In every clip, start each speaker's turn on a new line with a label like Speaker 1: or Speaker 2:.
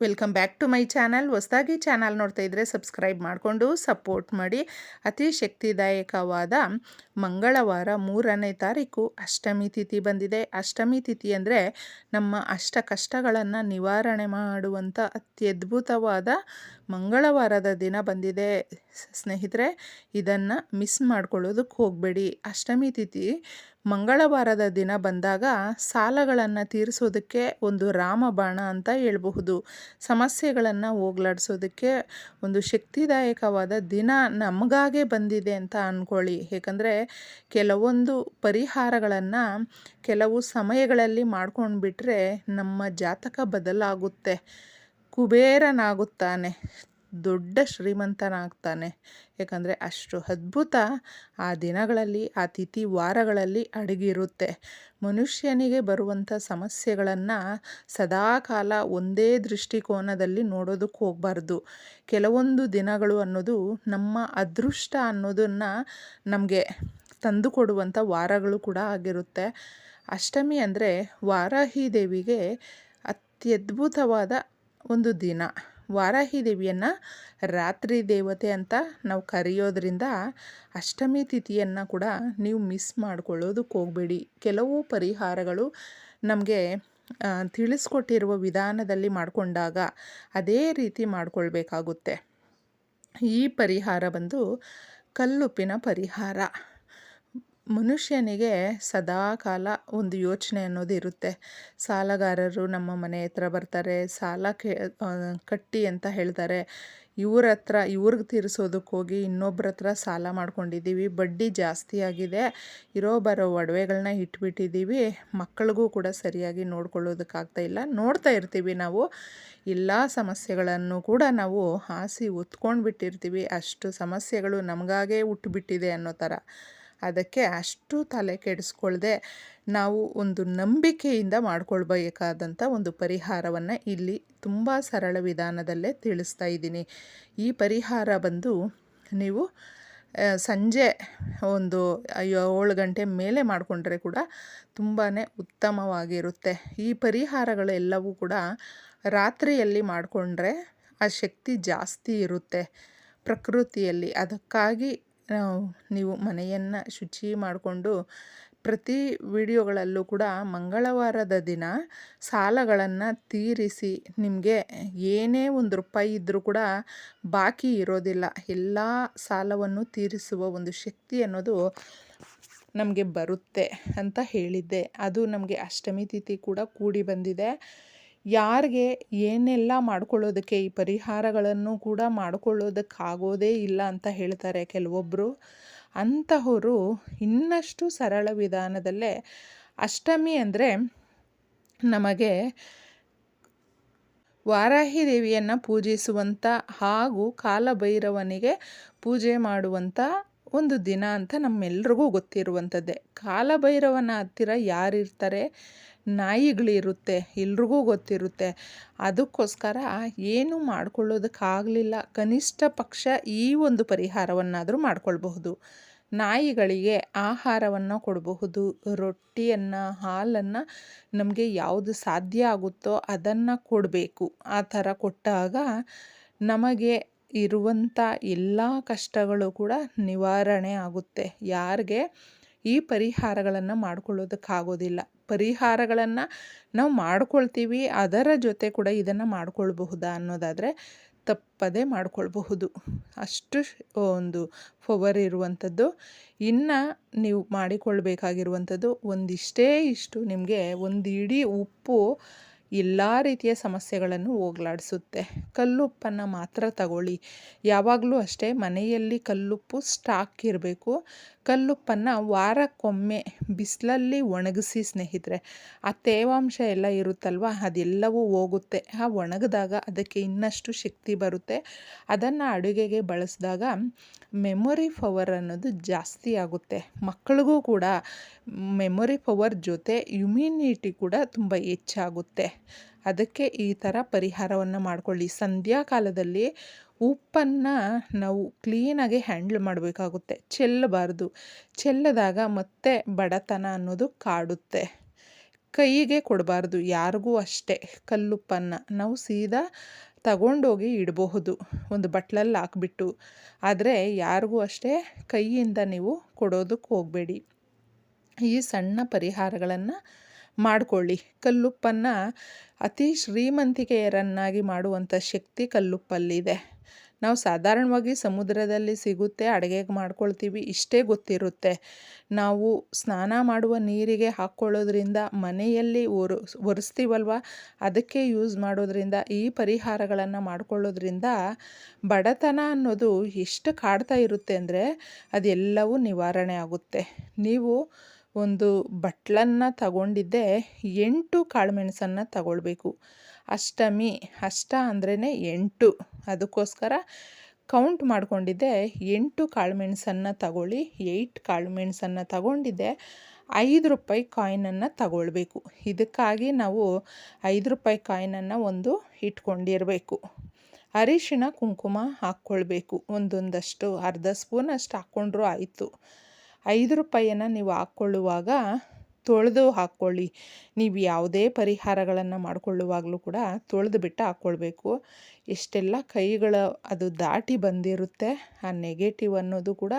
Speaker 1: Welcome back to my channel ಹೊಸದಾಗಿ channel ನೋಡ್ತಾ ಇದ್ದರೆ ಸಬ್ಸ್ಕ್ರೈಬ್ ಮಾಡಿಕೊಂಡು ಸಪೋರ್ಟ್ ಮಾಡಿ. ಅತಿ ಶಕ್ತಿದಾಯಕವಾದ ಮಂಗಳವಾರ ಮೂರನೇ ತಾರೀಕು ಅಷ್ಟಮಿ ತಿಥಿ ಬಂದಿದೆ. ಅಷ್ಟಮಿ ತಿಥಿ ಅಂದರೆ ನಮ್ಮ ಅಷ್ಟ ಕಷ್ಟಗಳನ್ನು ನಿವಾರಣೆ ಮಾಡುವಂಥ ಅತ್ಯದ್ಭುತವಾದ ಮಂಗಳವಾರದ ದಿನ ಬಂದಿದೆ. ಸ್ನೇಹಿತರೆ, ಇದನ್ನು ಮಿಸ್ ಮಾಡ್ಕೊಳ್ಳೋದಕ್ಕೆ ಹೋಗಬೇಡಿ. ಅಷ್ಟಮಿ ತಿಥಿ ಮಂಗಳವಾರದ ದಿನ ಬಂದಾಗ ಸಾಲಗಳನ್ನು ತೀರಿಸೋದಕ್ಕೆ ಒಂದು ರಾಮಬಾಣ ಅಂತ ಹೇಳಬಹುದು. ಸಮಸ್ಯೆಗಳನ್ನು ಹೋಗ್ಲಾಡಿಸೋದಕ್ಕೆ ಒಂದು ಶಕ್ತಿದಾಯಕವಾದ ದಿನ ನಮಗಾಗೆ ಬಂದಿದೆ ಅಂತ ಅಂದ್ಕೊಳ್ಳಿ ಏಕೆಂದರೆ, ಕೆಲವೊಂದು ಪರಿಹಾರಗಳನ್ನು ಕೆಲವು ಸಮಯಗಳಲ್ಲಿ ಮಾಡ್ಕೊಂಡು ಬಿಟ್ಟರೆ ನಮ್ಮ ಜಾತಕ ಬದಲಾಗುತ್ತೆ. ಕುಬೇರನಾಗುತ್ತಾನೆ, ದೊಡ್ಡ ಶ್ರೀಮಂತನಾಗ್ತಾನೆ. ಯಾಕಂದರೆ ಅಷ್ಟು ಅದ್ಭುತ ಆ ದಿನಗಳಲ್ಲಿ, ಆ ತಿಥಿ ವಾರಗಳಲ್ಲಿ ಅಡಗಿರುತ್ತೆ. ಮನುಷ್ಯನಿಗೆ ಬರುವಂಥ ಸಮಸ್ಯೆಗಳನ್ನು ಸದಾಕಾಲ ಒಂದೇ ದೃಷ್ಟಿಕೋನದಲ್ಲಿ ನೋಡೋದಕ್ಕೆ ಹೋಗಬಾರ್ದು. ಕೆಲವೊಂದು ದಿನಗಳು ಅನ್ನೋದು ನಮ್ಮ ಅದೃಷ್ಟ ಅನ್ನೋದನ್ನು ನಮಗೆ ತಂದು ಕೊಡುವಂಥ ವಾರಗಳು ಕೂಡ ಆಗಿರುತ್ತೆ. ಅಷ್ಟಮಿ ಅಂದರೆ ವಾರಾಹಿ ದೇವಿಗೆ ಅತ್ಯದ್ಭುತವಾದ ಒಂದು ದಿನ. ವಾರಾಹಿ ದೇವಿಯನ್ನು ರಾತ್ರಿ ದೇವತೆ ಅಂತ ನಾವು ಕರೆಯೋದ್ರಿಂದ ಅಷ್ಟಮಿ ತಿಥಿಯನ್ನು ಕೂಡ ನೀವು ಮಿಸ್ ಮಾಡ್ಕೊಳ್ಳೋದಕ್ಕೆ ಹೋಗಬೇಡಿ. ಕೆಲವು ಪರಿಹಾರಗಳು ನಮಗೆ ತಿಳಿಸ್ಕೊಟ್ಟಿರುವ ವಿಧಾನದಲ್ಲಿ ಮಾಡಿಕೊಂಡಾಗ ಅದೇ ರೀತಿ ಮಾಡಿಕೊಳ್ಬೇಕಾಗುತ್ತೆ. ಈ ಪರಿಹಾರ ಬಂದು ಕಲ್ಲುಪ್ಪಿನ ಪರಿಹಾರ. ಮನುಷ್ಯನಿಗೆ ಸದಾ ಕಾಲ ಒಂದು ಯೋಚನೆ ಅನ್ನೋದು ಇರುತ್ತೆ. ಸಾಲಗಾರರು ನಮ್ಮ ಮನೆ ಹತ್ರ ಬರ್ತಾರೆ, ಸಾಲ ಕೇ ಕಟ್ಟಿ ಅಂತ ಹೇಳ್ತಾರೆ. ಇವ್ರ ಹತ್ರ, ಇವ್ರಿಗೆ ತೀರಿಸೋದಕ್ಕೆ ಹೋಗಿ ಇನ್ನೊಬ್ರ ಹತ್ರ ಸಾಲ ಮಾಡ್ಕೊಂಡಿದ್ದೀವಿ. ಬಡ್ಡಿ ಜಾಸ್ತಿ ಆಗಿದೆ. ಇರೋ ಬರೋ ಒಡವೆಗಳನ್ನ ಇಟ್ಬಿಟ್ಟಿದ್ದೀವಿ. ಮಕ್ಕಳಿಗೂ ಕೂಡ ಸರಿಯಾಗಿ ನೋಡ್ಕೊಳ್ಳೋದಕ್ಕಾಗ್ತಾ ಇಲ್ಲ. ನೋಡ್ತಾ ಇರ್ತೀವಿ ನಾವು. ಎಲ್ಲ ಸಮಸ್ಯೆಗಳನ್ನು ಕೂಡ ನಾವು ಹಾಸಿ ಹೊತ್ಕೊಂಡು ಬಿಟ್ಟಿರ್ತೀವಿ ಅಷ್ಟು ಸಮಸ್ಯೆಗಳು ನಮಗಾಗೇ ಹುಟ್ಟುಬಿಟ್ಟಿದೆ ಅನ್ನೋ ಥರ. ಅದಕ್ಕೆ ಅಷ್ಟು ತಲೆ ಕೆಡಿಸ್ಕೊಳ್ಳದೆ ನಾವು ಒಂದು ನಂಬಿಕೆಯಿಂದ ಮಾಡ್ಕೊಳ್ಬೇಕಾದಂಥ ಒಂದು ಪರಿಹಾರವನ್ನು ಇಲ್ಲಿ ತುಂಬ ಸರಳ ವಿಧಾನದಲ್ಲೇ ತಿಳಿಸ್ತಾ ಇದ್ದೀನಿ. ಈ ಪರಿಹಾರ ಬಂದು ನೀವು ಸಂಜೆ ಒಂದು ಏಳು ಗಂಟೆ ಮೇಲೆ ಮಾಡಿಕೊಂಡ್ರೆ ಕೂಡ ತುಂಬಾ ಉತ್ತಮವಾಗಿರುತ್ತೆ. ಈ ಪರಿಹಾರಗಳೆಲ್ಲವೂ ಕೂಡ ರಾತ್ರಿಯಲ್ಲಿ ಮಾಡಿಕೊಂಡ್ರೆ ಆ ಶಕ್ತಿ ಜಾಸ್ತಿ ಇರುತ್ತೆ ಪ್ರಕೃತಿಯಲ್ಲಿ. ಅದಕ್ಕಾಗಿ ನೀವು ಮನೆಯನ್ನು ಶುಚಿ ಮಾಡಿಕೊಂಡು ಪ್ರತಿ ವಿಡಿಯೋಗಳಲ್ಲೂ ಕೂಡ ಮಂಗಳವಾರದ ದಿನ ಸಾಲಗಳನ್ನು ತೀರಿಸಿ ನಿಮಗೆ ಏನೇ ಒಂದು ರೂಪಾಯಿ ಇದ್ದರೂ ಕೂಡ ಬಾಕಿ ಇರೋದಿಲ್ಲ. ಎಲ್ಲ ಸಾಲವನ್ನು ತೀರಿಸುವ ಒಂದು ಶಕ್ತಿ ಅನ್ನೋದು ನಮಗೆ ಬರುತ್ತೆ ಅಂತ ಹೇಳಿದ್ದೆ. ಅದು ನಮಗೆ ಅಷ್ಟಮಿ ತಿಥಿ ಕೂಡ ಕೂಡಿ ಬಂದಿದೆ. ಯಾರಿಗೆ ಏನೆಲ್ಲ ಮಾಡ್ಕೊಳ್ಳೋದಕ್ಕೆ ಈ ಪರಿಹಾರಗಳನ್ನು ಕೂಡ ಮಾಡ್ಕೊಳ್ಳೋದಕ್ಕಾಗೋದೇ ಇಲ್ಲ ಅಂತ ಹೇಳ್ತಾರೆ ಕೆಲವೊಬ್ಬರು ಅಂತಹವರು ಇನ್ನಷ್ಟು ಸರಳ ವಿಧಾನದಲ್ಲೇ ಅಷ್ಟಮಿ ಅಂದರೆ ನಮಗೆ ವಾರಾಹಿ ದೇವಿಯನ್ನು ಪೂಜಿಸುವಂಥ ಹಾಗೂ ಕಾಲಭೈರವನಿಗೆ ಪೂಜೆ ಮಾಡುವಂಥ ಒಂದು ದಿನ ಅಂತ ನಮ್ಮೆಲ್ರಿಗೂ ಗೊತ್ತಿರುವಂಥದ್ದೇ. ಕಾಲಭೈರವನ ಹತ್ತಿರ ಯಾರಿರ್ತಾರೆ? ನಾಯಿಗಳಿರುತ್ತೆ, ಎಲ್ರಿಗೂ ಗೊತ್ತಿರುತ್ತೆ. ಅದಕ್ಕೋಸ್ಕರ ಏನು ಮಾಡ್ಕೊಳ್ಳೋದಕ್ಕಾಗಲಿಲ್ಲ. ಕನಿಷ್ಠ ಪಕ್ಷ ಈ ಒಂದು ಪರಿಹಾರವನ್ನಾದರೂ ಮಾಡ್ಕೊಳ್ಬಹುದು. ನಾಯಿಗಳಿಗೆ ಆಹಾರವನ್ನು ಕೊಡಬಹುದು, ರೊಟ್ಟಿಯನ್ನು, ಹಾಲನ್ನು ನಮಗೆ ಯಾವುದು ಸಾಧ್ಯ ಆಗುತ್ತೋ ಅದನ್ನು ಕೊಡಬೇಕು. ಆ ಥರ ಕೊಟ್ಟಾಗ ನಮಗೆ ಇರುವಂಥ ಎಲ್ಲ ಕಷ್ಟಗಳು ಕೂಡ ನಿವಾರಣೆ ಆಗುತ್ತೆ. ಯಾರಿಗೆ? ಈ ಪರಿಹಾರಗಳನ್ನು ಮಾಡ್ಕೊಳ್ಳೋದಕ್ಕಾಗೋದಿಲ್ಲ. ಪರಿಹಾರಗಳನ್ನು ನಾವು ಮಾಡ್ಕೊಳ್ತೀವಿ, ಅದರ ಜೊತೆ ಕೂಡ ಇದನ್ನು ಮಾಡ್ಕೊಳ್ಬಹುದಾ ಅನ್ನೋದಾದರೆ ತಪ್ಪದೇ ಮಾಡ್ಕೊಳ್ಬಹುದು. ಅಷ್ಟು ಒಂದು ಪವರ್ ಇರುವಂಥದ್ದು ಇನ್ನು ನೀವು ಮಾಡಿಕೊಳ್ಬೇಕಾಗಿರುವಂಥದ್ದು ಒಂದಿಷ್ಟೇ ಇಷ್ಟು. ನಿಮಗೆ ಒಂದು ಇಡೀ ಉಪ್ಪು ಎಲ್ಲ ರೀತಿಯ ಸಮಸ್ಯೆಗಳನ್ನು ಹೋಗ್ಲಾಡಿಸುತ್ತೆ. ಕಲ್ಲುಪ್ಪನ್ನು ಮಾತ್ರ ತಗೊಳ್ಳಿ. ಯಾವಾಗಲೂ ಅಷ್ಟೇ ಮನೆಯಲ್ಲಿ ಕಲ್ಲುಪ್ಪು ಸ್ಟಾಕ್ ಇರಬೇಕು. ಕಲ್ಲುಪ್ಪನ್ನು ವಾರಕ್ಕೊಮ್ಮೆ ಬಿಸಿಲಲ್ಲಿ ಒಣಗಿಸಿ ಸ್ನೇಹಿತರೆ, ಆ ತೇವಾಂಶ ಎಲ್ಲ ಇರುತ್ತಲ್ವ? ಅದೆಲ್ಲವೂ ಹೋಗುತ್ತೆ. ಆ ಒಣಗಿದಾಗ ಅದಕ್ಕೆ ಇನ್ನಷ್ಟು ಶಕ್ತಿ ಬರುತ್ತೆ. ಅದನ್ನು ಅಡುಗೆಗೆ ಬಳಸಿದಾಗ ಮೆಮೊರಿ ಪವರ್ ಅನ್ನೋದು ಜಾಸ್ತಿ ಆಗುತ್ತೆ. ಮಕ್ಕಳಿಗೂ ಕೂಡ ಮೆಮೊರಿ ಪವರ್ ಜೊತೆ ಇಮ್ಯುನಿಟಿ ಕೂಡ ತುಂಬ ಹೆಚ್ಚಾಗುತ್ತೆ. ಅದಕ್ಕೆ ಈ ಥರ ಪರಿಹಾರವನ್ನು ಮಾಡಿಕೊಳ್ಳಿ. ಸಂಧ್ಯಾ ಕಾಲದಲ್ಲಿ ಉಪ್ಪನ್ನು ನಾವು ಕ್ಲೀನಾಗಿ ಹ್ಯಾಂಡ್ಲ್ ಮಾಡಬೇಕಾಗುತ್ತೆ. ಚೆಲ್ಲಬಾರ್ದು. ಚೆಲ್ಲದಾಗ ಮತ್ತೆ ಬಡತನ ಅನ್ನೋದು ಕಾಡುತ್ತೆ. ಕೈಗೆ ಕೊಡಬಾರ್ದು. ಯಾರಿಗೂ ಅಷ್ಟೇ. ಕಲ್ಲುಪ್ಪನ್ನು ನಾವು ಸೀದಾ ತಗೊಂಡೋಗಿ ಇಡಬಹುದು. ಒಂದು ಬಟ್ಲಲ್ಲಿ ಹಾಕ್ಬಿಟ್ಟು. ಆದರೆ ಯಾರಿಗೂ ಅಷ್ಟೇ ಕೈಯಿಂದ ನೀವು ಕೊಡೋದಕ್ಕೆ ಹೋಗಬೇಡಿ. ಈ ಸಣ್ಣ ಪರಿಹಾರಗಳನ್ನು ಮಾಡಿಕೊಳ್ಳಿ. ಕಲ್ಲುಪ್ಪನ್ನು ಅತಿ ಶ್ರೀಮಂತಿಕೆಯರನ್ನಾಗಿ ಮಾಡುವಂಥ ಶಕ್ತಿ ಕಲ್ಲುಪ್ಪಲ್ಲಿದೆ. ನಾವು ಸಾಧಾರಣವಾಗಿ ಸಮುದ್ರದಲ್ಲಿ ಸಿಗುತ್ತೆ, ಅಡುಗೆಗೆ ಮಾಡ್ಕೊಳ್ತೀವಿ, ಇಷ್ಟೇ ಗೊತ್ತಿರುತ್ತೆ. ನಾವು ಸ್ನಾನ ಮಾಡುವ ನೀರಿಗೆ ಹಾಕ್ಕೊಳ್ಳೋದ್ರಿಂದ ಮನೆಯಲ್ಲಿ ಒರು, ಒರೆಸ್ತೀವಲ್ವ? ಅದಕ್ಕೆ ಯೂಸ್ ಮಾಡೋದ್ರಿಂದ, ಈ ಪರಿಹಾರಗಳನ್ನು ಮಾಡ್ಕೊಳ್ಳೋದ್ರಿಂದ ಬಡತನ ಅನ್ನೋದು ಎಷ್ಟು ಕಾಡ್ತಾ ಇರುತ್ತೆ ಅಂದರೆ, ಅದೆಲ್ಲವೂ ನಿವಾರಣೆ ಆಗುತ್ತೆ. ನೀವು ಒಂದು ಬಟ್ಲನ್ನು ತಗೊಂಡಿದ್ದೆ, ಎಂಟು ಕಾಳುಮೆಣಸನ್ನು ತಗೊಳ್ಬೇಕು. ಅಷ್ಟಮಿ, ಅಷ್ಟ ಅಂದ್ರೇ ಎಂಟು. ಅದಕ್ಕೋಸ್ಕರ ಕೌಂಟ್ ಮಾಡಿಕೊಂಡಿದ್ದೆ, ಎಂಟು ಕಾಳುಮೆಣಸನ್ನು ತಗೊಳ್ಳಿ ಏಯ್ಟ್ ಕಾಳುಮೆಣಸನ್ನು ತಗೊಂಡಿದ್ದೆ, ಐದು ರೂಪಾಯಿ ಕಾಯಿನನ್ನು ತಗೊಳ್ಬೇಕು. ಇದಕ್ಕಾಗಿ ನಾವು ಐದು ರೂಪಾಯಿ ಕಾಯಿನನ್ನು ಒಂದು ಇಟ್ಕೊಂಡಿರಬೇಕು. ಅರಿಶಿನ ಕುಂಕುಮ ಹಾಕ್ಕೊಳ್ಬೇಕು. ಒಂದೊಂದಷ್ಟು, ಅರ್ಧ ಸ್ಪೂನ್ ಅಷ್ಟು ಹಾಕ್ಕೊಂಡ್ರೂ ಆಯಿತು. ಐದು ರೂಪಾಯಿಯನ್ನು ನೀವು ಹಾಕ್ಕೊಳ್ಳುವಾಗ ತೊಳೆದು ಹಾಕ್ಕೊಳ್ಳಿ. ನೀವು ಯಾವುದೇ ಪರಿಹಾರಗಳನ್ನು ಮಾಡಿಕೊಳ್ಳುವಾಗಲೂ ಕೂಡ ತೊಳೆದು ಬಿಟ್ಟು ಹಾಕ್ಕೊಳ್ಬೇಕು. ಎಷ್ಟೆಲ್ಲ ಕೈಗಳ ಅದು ದಾಟಿ ಬಂದಿರುತ್ತೆ, ಆ ನೆಗೆಟಿವ್ ಅನ್ನೋದು ಕೂಡ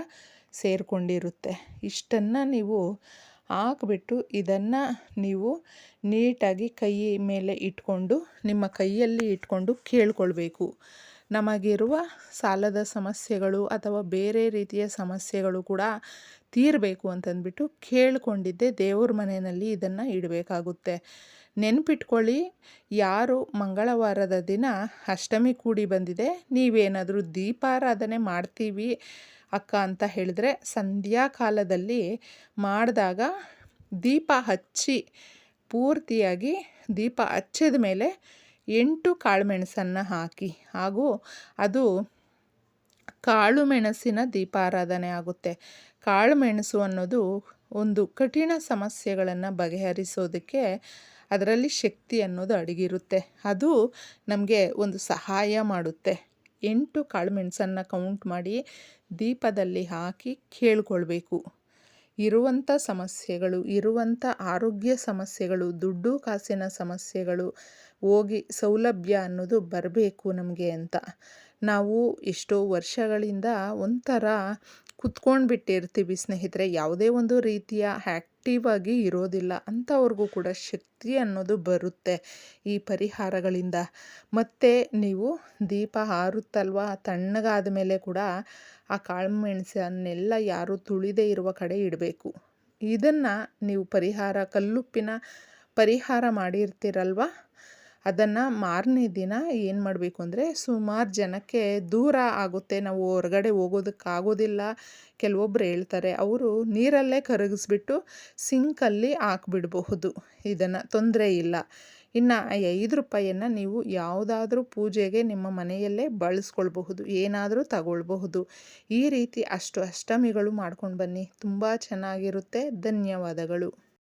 Speaker 1: ಸೇರಿಕೊಂಡಿರುತ್ತೆ. ಇಷ್ಟನ್ನು ನೀವು ಹಾಕ್ಬಿಟ್ಟು ಇದನ್ನು ನೀವು ನೀಟಾಗಿ ಕೈ ಮೇಲೆ ಇಟ್ಕೊಂಡು, ನಿಮ್ಮ ಕೈಯಲ್ಲಿ ಇಟ್ಕೊಂಡು ಕೇಳ್ಕೊಳ್ಬೇಕು. ನಮಗಿರುವ ಸಾಲದ ಸಮಸ್ಯೆಗಳು ಅಥವಾ ಬೇರೆ ರೀತಿಯ ಸಮಸ್ಯೆಗಳು ಕೂಡ ತೀರಬೇಕು ಅಂತಂದ್ಬಿಟ್ಟು ಕೇಳಿಕೊಂಡಿದ್ದೆ. ದೇವ್ರ ಮನೆಯಲ್ಲಿ ಇದನ್ನು ಇಡಬೇಕಾಗುತ್ತೆ. ನೆನ್ಪಿಟ್ಕೊಳ್ಳಿ, ಯಾರು ಮಂಗಳವಾರದ ದಿನ ಅಷ್ಟಮಿ ಕೂಡಿ ಬಂದಿದೆ, ನೀವೇನಾದರೂ ದೀಪಾರಾಧನೆ ಮಾಡ್ತೀವಿ ಅಕ್ಕ ಅಂತ ಹೇಳಿದ್ರೆ ಸಂಧ್ಯಾ ಕಾಲದಲ್ಲಿ ಮಾಡಿದಾಗ ದೀಪ ಹಚ್ಚಿ ಪೂರ್ತಿಯಾಗಿ ದೀಪ ಹಚ್ಚಿದ ಮೇಲೆ ಎಂಟು ಕಾಳುಮೆಣಸನ್ನು ಹಾಕಿ ಹಾಗೂ ಅದು ಕಾಳು ಮೆಣಸಿನ ದೀಪಾರಾಧನೆ ಆಗುತ್ತೆ. ಕಾಳು ಮೆಣಸು ಅನ್ನೋದು ಒಂದು ಕಠಿಣ ಸಮಸ್ಯೆಗಳನ್ನು ಬಗೆಹರಿಸೋದಕ್ಕೆ ಅದರಲ್ಲಿ ಶಕ್ತಿ ಅನ್ನೋದು ಅಡಗಿರುತ್ತೆ. ಅದು ನಮಗೆ ಒಂದು ಸಹಾಯ ಮಾಡುತ್ತೆ. ಎಂಟು ಕಾಳುಮೆಣಸನ್ನು ಕೌಂಟ್ ಮಾಡಿ ದೀಪದಲ್ಲಿ ಹಾಕಿ ಕೇಳ್ಕೊಳ್ಬೇಕು. ಇರುವಂಥ ಸಮಸ್ಯೆಗಳು, ಇರುವಂಥ ಆರೋಗ್ಯ ಸಮಸ್ಯೆಗಳು, ದುಡ್ಡು ಕಾಸಿನ ಸಮಸ್ಯೆಗಳು, ಹೋಗಿ ಸೌಲಭ್ಯ ಅನ್ನೋದು ಬರಬೇಕು ನಮಗೆ ಅಂತ. ನಾವು ಎಷ್ಟೋ ವರ್ಷಗಳಿಂದ ಒಂಥರ ಕುತ್ಕೊಂಡು ಬಿಟ್ಟಿರ್ತೀವಿ ಸ್ನೇಹಿತರೆ, ಯಾವುದೇ ಒಂದು ರೀತಿಯ ಆ್ಯಕ್ಟಿವ್ ಆಗಿ ಇರೋದಿಲ್ಲ, ಅಂಥವ್ರಿಗೂ ಕೂಡ ಶಕ್ತಿ ಅನ್ನೋದು ಬರುತ್ತೆ ಈ ಪರಿಹಾರಗಳಿಂದ. ಮತ್ತು ನೀವು ದೀಪ ಹಾರುತ್ತಲ್ವ, ತಣ್ಣಗಾದ ಮೇಲೆ ಕೂಡ ಆ ಕಾಳುಮೆಣಸನ್ನೆಲ್ಲ ಯಾರು ತುಳಿದೇ ಇರುವ ಕಡೆ ಇಡಬೇಕು. ಇದನ್ನು ನೀವು ಪರಿಹಾರ, ಕಲ್ಲುಪ್ಪಿನ ಪರಿಹಾರ ಮಾಡಿರ್ತೀರಲ್ವ? ಅದನ್ನು ಮಾರನೇ ದಿನ ಏನು ಮಾಡಬೇಕು ಅಂದರೆ ಸುಮಾರು ಜನಕ್ಕೆ ದೂರ ಆಗುತ್ತೆ. ನಾವು ಹೊರಗಡೆ ಹೋಗೋದಕ್ಕಾಗೋದಿಲ್ಲ. ಕೆಲವೊಬ್ರು ಹೇಳ್ತಾರೆ, ಅವರು ನೀರಲ್ಲೇ ಕರಗಿಸ್ಬಿಟ್ಟು ಸಿಂಕಲ್ಲಿ ಹಾಕ್ಬಿಡಬಹುದು. ಇದನ್ನು ತೊಂದರೆ ಇಲ್ಲ. ಇನ್ನು ಐದು ರೂಪಾಯಿಯನ್ನು ನೀವು ಯಾವುದಾದ್ರೂ ಪೂಜೆಗೆ ನಿಮ್ಮ ಮನೆಯಲ್ಲೇ ಬಳಸ್ಕೊಳ್ಬಹುದು, ಏನಾದರೂ ತಗೊಳ್ಬಹುದು. ಈ ರೀತಿ ಅಷ್ಟು ಅಷ್ಟಮಿಗಳು ಮಾಡ್ಕೊಂಡು ಬನ್ನಿ. ತುಂಬ ಚೆನ್ನಾಗಿರುತ್ತೆ. ಧನ್ಯವಾದಗಳು.